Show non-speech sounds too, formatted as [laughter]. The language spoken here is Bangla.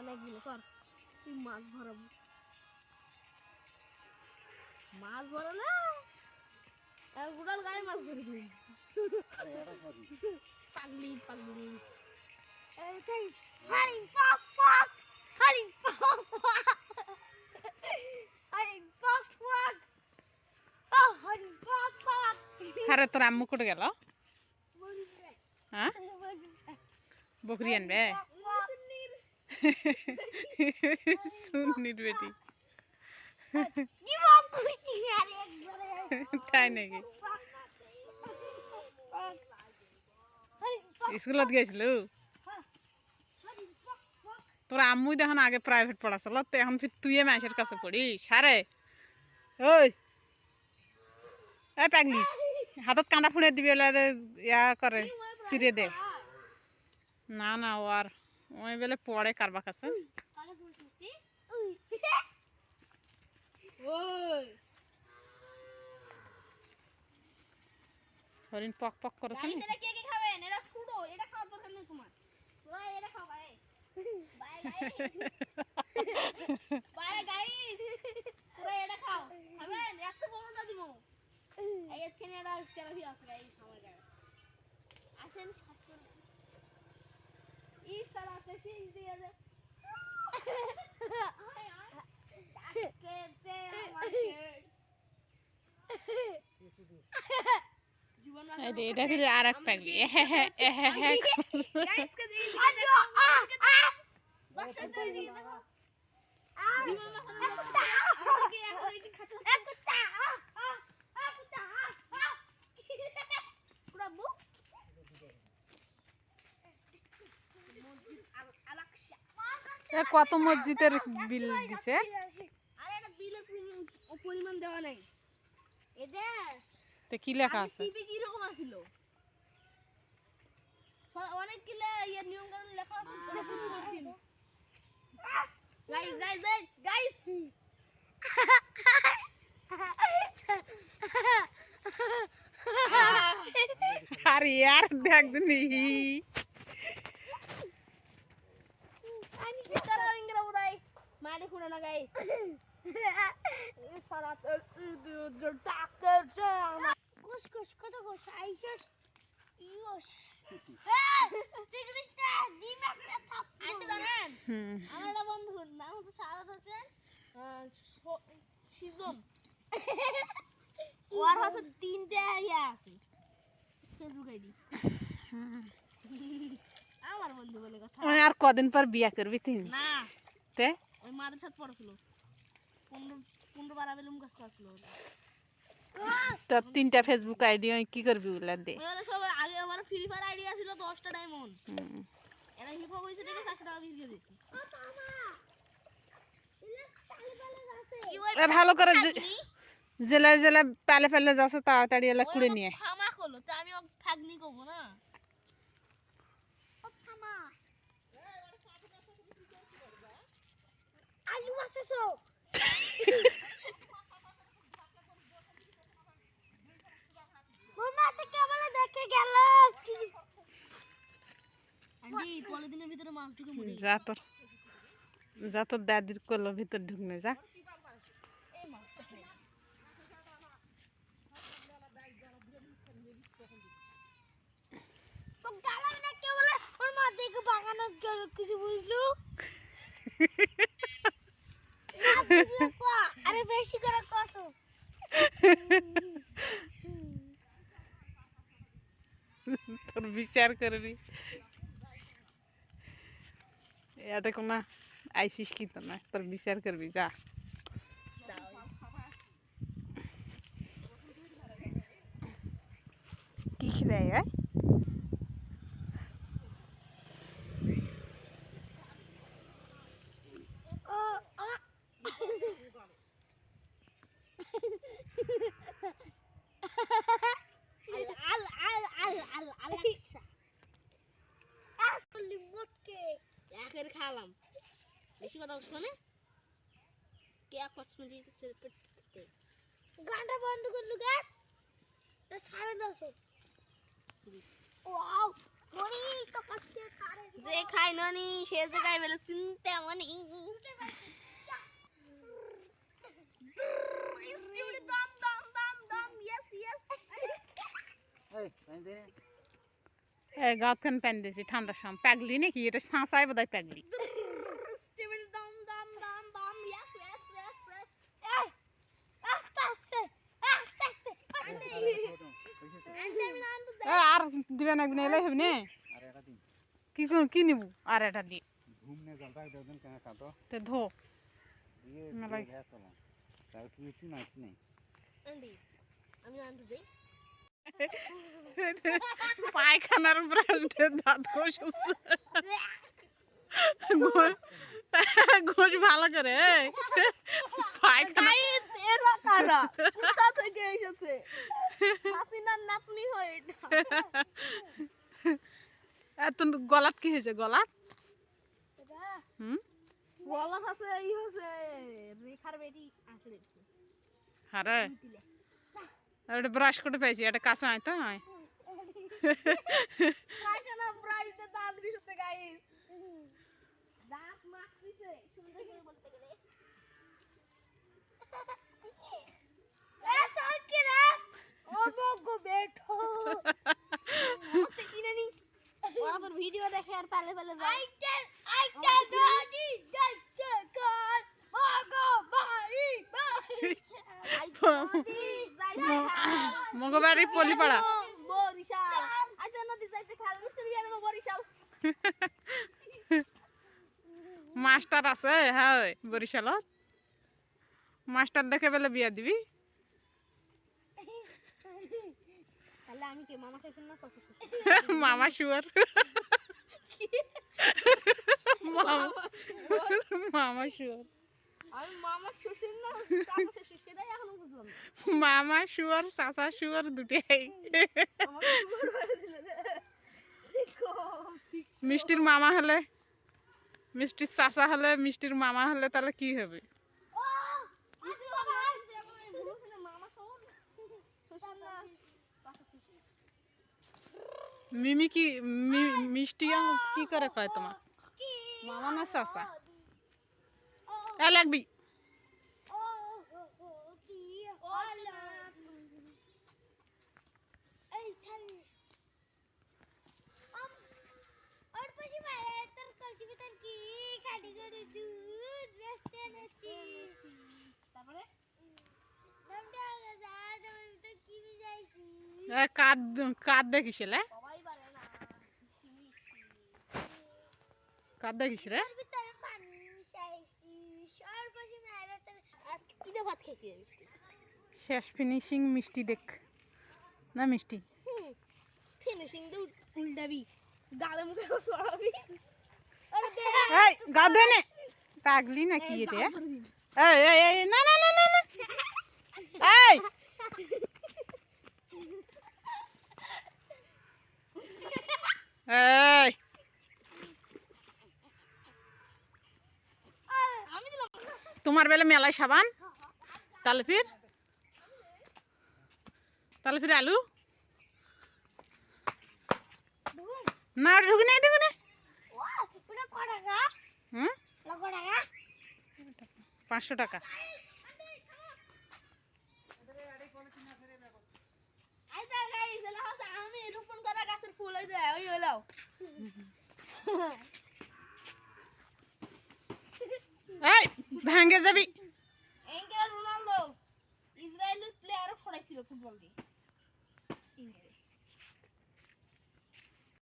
অনেকগুলো কর তুই মাছ ভরাবো মাছ ভরা না গোটাল গায়ে মাছ ধরে দিন পাগলি। পাগলি হরিণ পক পক হরিণ পক পক হরিণ পক পক ও হরিণ পক পক। আরে তোর আম্মু কোটে গেল? হ্যাঁ? বকরি আনবে? সুন্নির বেটি তাই নাকি? স্কুলত গেছিল? তোর আম্মুই দেখোন আগে প্রাইভেট পড়াছিল তো এখন ফির তুই মাসের কাছে পড়িস। আরে ওই। এই পাগলি, হাতত কাঁটা ফুঁড়ে দিবি ইয়া করে সিরে দে। না না, ও আর ওই বেলে পড়ে কারবা কাছে হরিণ পক পক করেছে আসেন ই সালা পেছি দিয়ে দে ডাকেছে আমাকে জীবন এই যে এটা ফির আর এক পাগলি। [laughs] এহে কত মসজিদের বিল দিছে? আরে এটা বিলের পরিমাণ- দেওয়া নাই। এটা তো কি লেখা আছে? টিভি কি রকম আছিল অনেক কিলে ইয়ে নিয়ম কানুন লেখা আছে গাইস গাইস গাইস গাইস আর ইয়ার দেখ দিনি খুঁড়ে না গাইস [laughs] সারা ডাক্তার কুস কুস কত কুস আইসস ইয়স। আমার বন্ধুর নাম হচ্ছে সারাত হোসেন। আহ, স- শিবম ওর হচ্ছে তিনটে ইয়া আছে। Facebook ID. আমার বন্ধু বলে কথা। আর কদিন পর বিয়া করবি তুই না। তে? ওই মাদের সাথে পড়াছিল। পনেরো পনেরো বারা বেলুম আসছিল তোর তিনটা ফেসবুক আইডি কি করবি ওগুলা দে। সবাই আগে আমার ফ্রি ফায়ার আইডিয়া ছিল দশটা ডায়মন্ড। এটা হিপ হপ হয়েছে দেখে চারশো টাকা বিক্রি করে দিয়েছি। ভালো করে? জেলা জেলা পালে পালে যাচ্ছে তাড়াতাড়ি এলা কুড়ে নিয়ে ফামা হলো তো আমি ফাগনি করব না। ও আলু আছে সো মামা তো কেমন দেখে গেল আন্টি পলিথিনের ভিতরে মাছ ঢুকে মরে যা তোর যা তোর দাদির কলোর ভিতর ঢুকনে যা। কিছু বুঝলু? [laughs] আরে বেশি করে কসো তোর বিচার করবি এটা কোনো আইসিস কি তো না? তোর বিচার করবি, যা। কি খিদাই হয় আল আল আল আল আলাক্সা আসলি মোটকে একের খালাম বেশি কথা বলছো কে কসমেটিক গানটা বন্ধ করলু গাছ সাড়ে দশ ওয়াও তো কাছে যে খাই নানি সে জায়গায় বেলে চিনতে মনি। দাম দাম দাম দাম ইয়েস ইয়েস এই গাত খান প্যান দিয়েছি ঠান্ডার সময়। প্যাগলি নাকি? এটা সাঁচাই বোধ হয় প্যাগলি স্টিমের দাম দাম দাম দাম ইয়েস ইয়েস ইয়েস ইয়েস এই আস্তে আস্তে আস্তে আস্তে এ, আর দিবে না এলে হবে না। কি করুন কি নিব? আর এটা দিয়ে তে ধো। মেলাই আন্টি আমি আন্টি দেই পায়খানার ব্রাশ দিয়ে দাঁত ঘষ ঘষ ভালো করে এই। পায়খানা এরা কারা কোথা থেকে এসেছে? হাসিনার নাতনি হয় [laughs] এত গলাত কি হয়েছে? গলাত হুম? আছে এই হচ্ছে রেখার বেটি আসলে। আরে এটা ব্রাশ করে পেয়েছি এটা কাছে আয় তো? আয় [laughs] দাঁত সুন্দর করে বলতে গেলে [laughs] এ তোর কি রে ও গো বেঠো মতে কিনে নি ওরা তোর ভিডিও পালে পালে যায় মগবাড়ি পলিপাড়া। বরিশাল। আচ্ছা নদী যাইতে খাল মিস্টার বিয়ার বরিশাল। মাস্টার আছে হ্যাঁ বরিশালত। মাস্টার দেখে পেলে বিয়া দিবি। মামা শুয়ার মামা মামা শুয়ার আমি মামার শ্বশুর না চাচা শ্বশুর সেটাই এখনও বুঝলাম না। মামা শুয়ার চাচা শুয়ার দুটাই। মিষ্টির মামা হলে মিষ্টির চাচা হলে মিষ্টির মামা হলে তাহলে কি হবে? মামা। মিমি কি মিষ্টি কি করে কয় তোমার? মামা না চাচা ও এ লাগবি ও ও কি খেয়েছি আমি শেষ ফিনিশিং মিষ্টি দেখ। না মিষ্টি? ফিনিশিং তো উল্টাবি গালে মুখে সরাবি। আরে দে এই গা ধুয়ে নে। পাগলি নাকি এটা? এই এই এই না না না না না এই এই আমি দিলাম তোমার বেলা মেলায় সাবান তাহলে ফির? তাহলে ফির আলু? না ঢুকে নে ঢুকে নে পাঁচশো টাকা। আমি রোপণ করা গাছের ফুল ওই যে ওই হইল এই ভাঙে যাবি। রোনাল্ডো ইসরায়েলের প্লেয়ারও ছড়াইছিল ফুটবল দিয়ে।